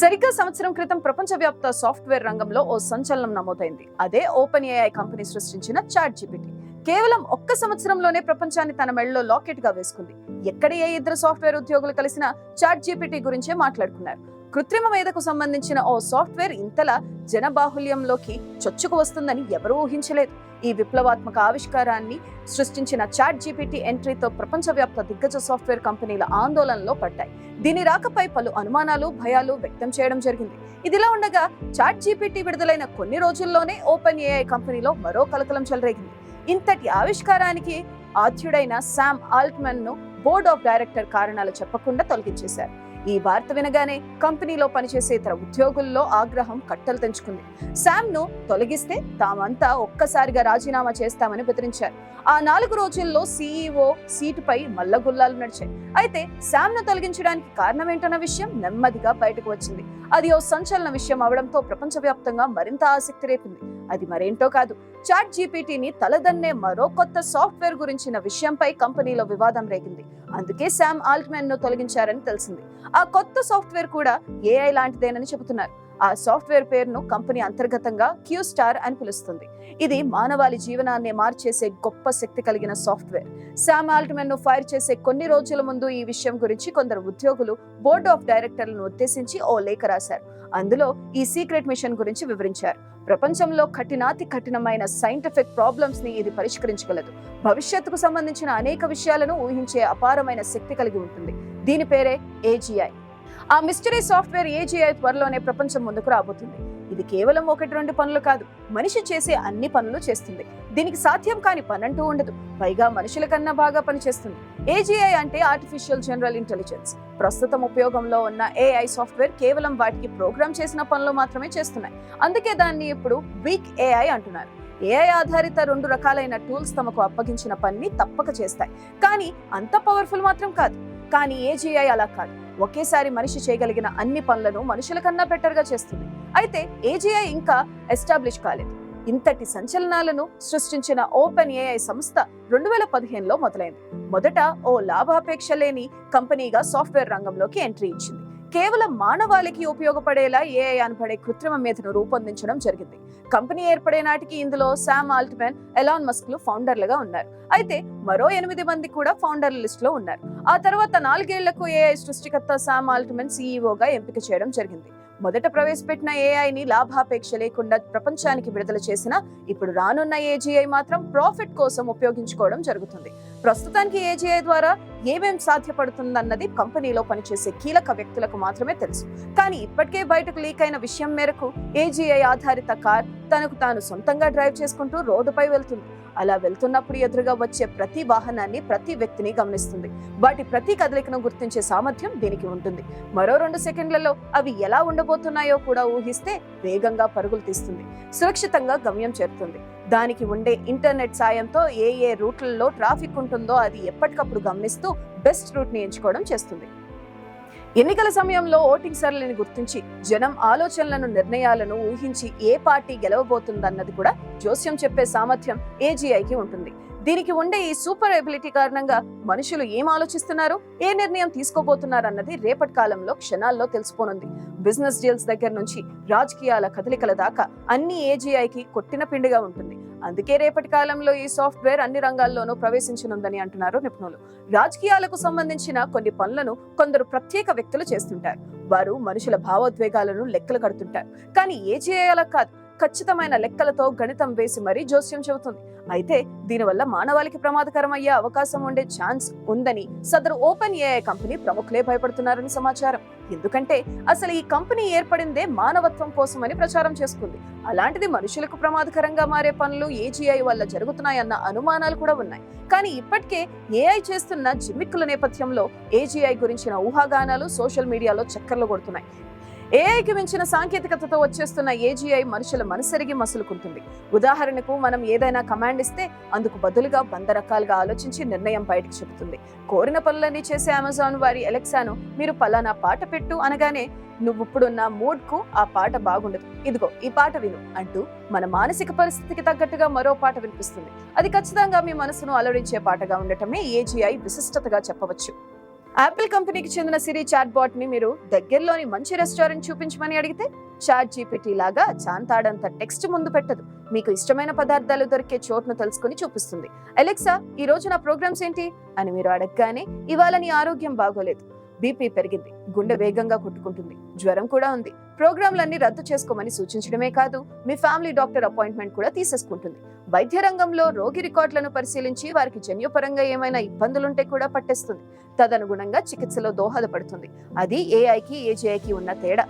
సరిగ్గా సంవత్సరం క్రితం ప్రపంచవ్యాప్త సాఫ్ట్వేర్ రంగంలో ఓ సంచలనం నమోదైంది. అదే ఓపెన్ ఏఐ కంపెనీ సృష్టించిన చాట్ జీపీటీ కేవలం ఒక్క సంవత్సరంలోనే ప్రపంచాన్ని తన మెడలో లాకెట్గా వేసుకుంది. ఎక్కడ ఏ ఇద్దరు సాఫ్ట్వేర్ ఉద్యోగులు కలిసిన చాట్ జీపీటీ గురించే మాట్లాడుకున్నారు. కృత్రిమ మేధకు సంబంధించిన ఓ సాఫ్ట్వేర్ ఇంతలా జనబాహుల్యంలోకి చొచ్చుకు వస్తుందని ఎవరూ ఊహించలేదు. ఈ విప్లవాత్మక ఆవిష్కారాన్ని సృష్టించిన చాట్ జీపీటీ ఎంట్రీతో ప్రపంచవ్యాప్త దిగ్గజ సాఫ్ట్వేర్ కంపెనీల ఆందోళనలో పడ్డాయి. దీని రాకపై పలు అనుమానాలు భయాలు వ్యక్తం చేయడం జరిగింది. ఇదిలా ఉండగా చాట్ జీపీటీ విడుదలైన కొన్ని రోజుల్లోనే ఓపెన్ ఏఐ కంపెనీలో మరో కలకలం చెలరేగింది. ఇంతటి ఆవిష్కారానికి ఆధ్యుడైన శామ్ ఆల్ట్మన్ను బోర్డ్ ఆఫ్ డైరెక్టర్ కారణాలు చెప్పకుండా తొలగించేశారు. ఈ వార్త వినగానే కంపెనీలో పనిచేసే ఇతర ఉద్యోగుల్లో ఆగ్రహం కట్టలు తెంచుకుంది. శామ్ను తొలగిస్తే తామంతా ఒక్కసారిగా రాజీనామా చేస్తామని బెదిరించారు. ఆ నాలుగు రోజుల్లో సీఈఓ సీటుపై మల్లగుల్లాలు నడిచాయి. అయితే శామ్ను తొలగించడానికి కారణం ఏంటన్న విషయం నెమ్మదిగా బయటకు వచ్చింది. అది ఓ సంచలన విషయం అవడంతో ప్రపంచవ్యాప్తంగా మరింత ఆసక్తి రేపింది. అది మరేంటో కాదు. చాట్ జీపీటీని తలదన్నే మరో కొత్త సాఫ్ట్వేర్ గురించిన విషయంపై కంపెనీలో వివాదం రేగింది. అందుకే శామ్ ఆల్ట్మెన్ను తొలగించారని తెలిసింది. ఆ కొత్త సాఫ్ట్వేర్ కూడా ఏఐ లాంటిదేనని చెబుతున్నారు. ఆ సాఫ్ట్వేర్ పేరును కంపెనీ అంతర్గతంగా క్యూ స్టార్ అని పిలుస్తుంది. ఇది మానవాళి జీవనాన్ని మార్చేసే గొప్ప శక్తి కలిగిన సాఫ్ట్వేర్. శామ్ ఆల్ట్మెన్ను ఫైర్ చేసే కొన్ని రోజుల ముందు ఈ విషయం గురించి కొందరు ఉద్యోగులు బోర్డ్ ఆఫ్ డైరెక్టర్లను ఉద్దేశించి ఓ లేఖ రాశారు. అందులో ఈ సీక్రెట్ మిషన్ గురించి వివరించారు. ప్రపంచంలో కఠినాతి కఠినమైన సైంటిఫిక్ ప్రాబ్లమ్స్ని ఇది పరిష్కరించగలదు. భవిష్యత్తుకు సంబంధించిన అనేక విషయాలను ఊహించే అపారమైన శక్తి కలిగి ఉంటుంది. దీని పేరే ఏజీఐ ఆ మిస్టరీ సాఫ్ట్వేర్ ఏజీఐ త్వరలోనే ప్రపంచం ముందుకు రాబోతుంది. ఇది కేవలం ఒకటి రెండు పనులు కాదు మనిషి చేసే అన్ని పనులు చేస్తుంది. దీనికి సాధ్యం కాని పనంటూ ఉండదు. పైగా మనుషుల కన్నా బాగా పనిచేస్తుంది. ఏజీఐ అంటే ఆర్టిఫిషియల్ జనరల్ ఇంటెలిజెన్స్ ప్రస్తుతం ఉపయోగంలో ఉన్న ఏఐ సాఫ్ట్వేర్ కేవలం వాటికి ప్రోగ్రామ్ చేసిన పనులు మాత్రమే చేస్తున్నాయి. అందుకే దాన్ని ఇప్పుడు వీక్ ఏఐ అంటున్నారు. ఏఐ ఆధారిత రెండు రకాలైన టూల్స్ తమకు అప్పగించిన పనిని తప్పక చేస్తాయి. కానీ అంత పవర్ఫుల్ మాత్రం కాదు. కానీ ఏజీఐ అలా కాదు. ఒకేసారి మనిషి చేయగలిగిన అన్ని పనులను మనుషుల కన్నా బెటర్గా చేస్తుంది. అయితే ఏజీఐ ఇంకా ఎస్టాబ్లిష్ కాలేదు. ఇంతటి సంచలనాలను సృష్టించిన ఓపెన్ ఏఐ సంస్థ రెండు వేల పదిహేనులో మొదలైంది. మొదట ఓ లాభాపేక్ష లేని కంపెనీగా సాఫ్ట్వేర్ రంగంలోకి ఎంట్రీ ఇచ్చింది. కేవలం మానవాళికి ఉపయోగపడేలా ఏఐ అనబడే కృత్రిమ మేధను రూపొందించడం జరిగింది. కంపెనీ ఏర్పడే నాటికి ఇందులో శామ్ ఆల్ట్మెన్ ఎలాన్ మస్క్లు ఫౌండర్లుగా ఉన్నారు. అయితే మరో ఎనిమిది మంది కూడా ఫౌండర్ల లిస్ట్లో ఉన్నారు. ఆ తర్వాత నాలుగేళ్ళకు ఏఐ సృష్టికర్త శామ్ ఆల్ట్మెన్ సీఈఓగా ఎంపిక చేయడం జరిగింది. మొదట ప్రవేశపెట్టిన ఏఐని లాభాపేక్ష లేకుండా ప్రపంచానికి విడుదల చేసిన ఇప్పుడు రానున్న ఏజీఐ మాత్రం ప్రాఫిట్ కోసం ఉపయోగించుకోవడం జరుగుతుంది. ప్రస్తుతానికి ఏజీఐ ద్వారా ఏమేం సాధ్యపడుతుందన్నది కంపెనీలో పనిచేసే కీలక వ్యక్తులకు మాత్రమే తెలుసు. కానీ ఇప్పటికే బయటకు లీక్ అయిన విషయం మేరకు ఏజీఐ ఆధారిత కార్ తనకు తాను సొంతంగా డ్రైవ్ చేసుకుంటూ రోడ్డుపై వెళ్తుంది. అలా వెళ్తున్నప్పుడు ఎదురుగా వచ్చే ప్రతి వాహనాన్ని ప్రతి వ్యక్తిని గమనిస్తుంది. వాటి ప్రతి కదలికను గుర్తించే సామర్థ్యం దీనికి ఉంటుంది. మరో రెండు సెకండ్లలో అవి ఎలా ఉండబోతున్నాయో కూడా ఊహిస్తే వేగంగా పరుగులు తీస్తుంది. సురక్షితంగా గమ్యం చేరుతుంది. దానికి ఉండే ఇంటర్నెట్ సాయంతో ఏ ఏ రూట్లలో ట్రాఫిక్ ఉంటుందో అది ఎప్పటికప్పుడు గమనిస్తూ బెస్ట్ రూట్ని ఎంచుకోవడం చేస్తుంది. ఎన్నికల సమయంలో ఓటింగ్ సరళిని గుర్తించి జనం ఆలోచనలను నిర్ణయాలను ఊహించి ఏ పార్టీ గెలవబోతుందన్నది కూడా జోస్యం చెప్పే సామర్థ్యం ఏజీఐకి ఉంటుంది. దీనికి ఉండే ఈ సూపర్ ఎబిలిటీ కారణంగా మనుషులు ఏం ఆలోచిస్తున్నారు ఏ నిర్ణయం తీసుకోబోతున్నారు అన్నది రేపటి కాలంలో క్షణాల్లో తెలిసిపోనుంది. బిజినెస్ డీల్స్ దగ్గర నుంచి రాజకీయాల కదలికల దాకా అన్ని ఏజీఐకి కొట్టిన పిండిగా ఉంటుంది. అందుకే రేపటి కాలంలో ఈ సాఫ్ట్వేర్ అన్ని రంగాల్లోనూ ప్రవేశించనుందని అంటున్నారు నిపుణులు. రాజకీయాలకు సంబంధించిన కొన్ని పనులను కొందరు ప్రత్యేక వ్యక్తులు చేస్తుంటారు. వారు మనుషుల భావోద్వేగాలను లెక్కలు కడుతుంటారు. కానీ ఏ చేయాల కాదు. ఖచ్చితమైన లెక్కలతో గణితం వేసి మరీ జోస్యం చెబుతుంది. అయితే దీనివల్ల మానవాళికి ప్రమాదకరం అయ్యే అవకాశం ఉండే ఛాన్స్ ఉందని సదరు ఓపెన్ ఏఐ కంపెనీ ప్రముఖులే భయపడుతున్నారని సమాచారం. ఎందుకంటే అసలు ఈ కంపెనీ ఏర్పడిందే మానవత్వం కోసమని ప్రచారం చేసుకుంది. అలాంటిది మనుషులకు ప్రమాదకరంగా మారే పనులు ఏజీఐ వల్ల జరుగుతున్నాయన్న అనుమానాలు కూడా ఉన్నాయి. కానీ ఇప్పటికే ఏఐ చేస్తున్న జిమ్మిక్కుల నేపథ్యంలో ఏజీఐ గురించిన ఊహాగానాలు సోషల్ మీడియాలో చక్కర్లు కొడుతున్నాయి. ఏఐకి మించిన సాంకేతికతతో వచ్చేస్తున్న ఏజీఐ మనుషుల మనసరిగి మసులుకుంటుంది. ఉదాహరణకు మనం ఏదైనా కమాండ్ ఇస్తే అందుకు బదులుగా వంద రకాలుగా ఆలోచించి నిర్ణయం బయటకు చెబుతుంది. కోరిన పనులన్నీ చేసే అమెజాన్ వారి ఎలెక్సాను మీరు పలానా పాట పెట్టు అనగానే నువ్వు ఇప్పుడున్న మూడ్కు ఆ పాట బాగుండదు. ఇదిగో ఈ పాట విను అంటూ మన మానసిక పరిస్థితికి తగ్గట్టుగా మరో పాట వినిపిస్తుంది. అది ఖచ్చితంగా మీ మనసును అలరించే పాటగా ఉండటమే ఏజీఐ విశిష్టతగా చెప్పవచ్చు. యాపిల్ కంపెనీకి చెందిన సిరి చాట్ బాట్ని మీరు దగ్గరలోని మంచి రెస్టారెంట్ చూపించమని అడిగితే చాట్ జీపీటీ లాగా చాంతాడంత టెక్స్ట్ ముందు పెట్టదు. మీకు ఇష్టమైన పదార్థాలు దొరికే చోటును తెలుసుకుని చూపిస్తుంది. అలెక్సా ఈ రోజు నా ప్రోగ్రామ్స్ ఏంటి? అని మీరు అడగగానే ఇవాళ నీ ఆరోగ్యం బాగోలేదు. బీపీ పెరిగింది. గుండె వేగంగా కొట్టుకుంటుంది. జ్వరం కూడా ఉంది. ప్రోగ్రాంలన్నీ రద్దు చేసుకోమని సూచించడమే కాదు మీ ఫ్యామిలీ డాక్టర్ అపాయింట్మెంట్ కూడా తీసేసుకుంటుంది. వైద్య రంగంలో రోగి రికార్డులను పరిశీలించి వారికి జన్యుపరంగా ఏమైనా ఇబ్బందులుంటే కూడా పట్టేస్తుంది. తదనుగుణంగా చికిత్సలో దోహదపడుతుంది. అది ఏఐకి ఏజీఐకి ఉన్న తేడా.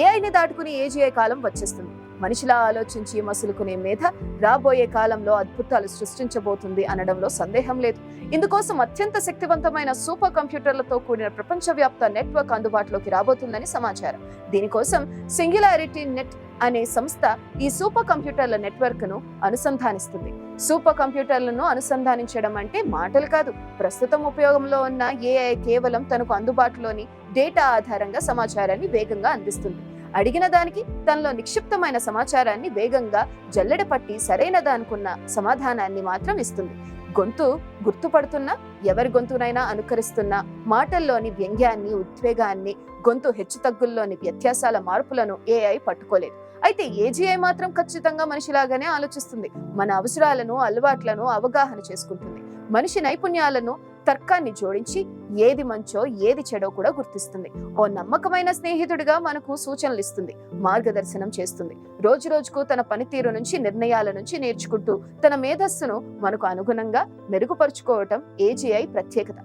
ఏఐని దాటుకుని ఏజీఐ కాలం వచ్చేస్తుంది. మనిషిలా ఆలోచించి మసులుకునే మేధ రాబోయే కాలంలో అద్భుతాలు సృష్టించబోతుంది అనడంలో సందేహం లేదు. ఇందుకోసం అత్యంత శక్తివంతమైన సూపర్ కంప్యూటర్లతో కూడిన ప్రపంచవ్యాప్త నెట్వర్క్ అందుబాటులోకి రాబోతుందని సమాచారం. దీనికోసం సింగులారిటీ నెట్ అనే సంస్థ ఈ సూపర్ కంప్యూటర్ల నెట్వర్క్ను అనుసంధానిస్తుంది. సూపర్ కంప్యూటర్లను అనుసంధానించడం అంటే మాటలు కాదు. ప్రస్తుతం ఉపయోగంలో ఉన్న ఏఐ కేవలం తనకు అందుబాటులోని డేటా ఆధారంగా సమాచారాన్ని వేగంగా అందిస్తుంది. అడిగిన దానికి తనలో నిక్షిప్తమైన సమాచారాన్ని వేగంగా జల్లెడ పట్టి సరైనదానుకున్న సమాధానాన్ని మాత్రం ఇస్తుంది. గొంతు గుర్తుపడుతున్నా ఎవరి గొంతునైనా అనుకరిస్తున్నా మాటల్లోని వ్యంగ్యాన్ని ఉద్వేగాన్ని గొంతు హెచ్చుతగ్గుల్లోని వ్యత్యాసాల మార్పులను ఏఐ పట్టుకోలేదు. అయితే ఏజీఐ మాత్రం ఖచ్చితంగా మనిషిలాగానే ఆలోచిస్తుంది. మన అవసరాలను అలవాట్లను అవగాహన చేసుకుంటుంది. మనిషి నైపుణ్యాలను తర్కాన్ని జోడించి ఏది మంచో ఏది చెడో కూడా గుర్తిస్తుంది. ఓ నమ్మకమైన స్నేహితుడిగా మనకు సూచనలు ఇస్తుంది మార్గదర్శనం చేస్తుంది. రోజు రోజుకు తన పనితీరు నుంచి నిర్ణయాల నుంచి నేర్చుకుంటూ తన మేధస్సును మనకు అనుగుణంగా మెరుగుపరుచుకోవటం ఏజీఐ ప్రత్యేకత.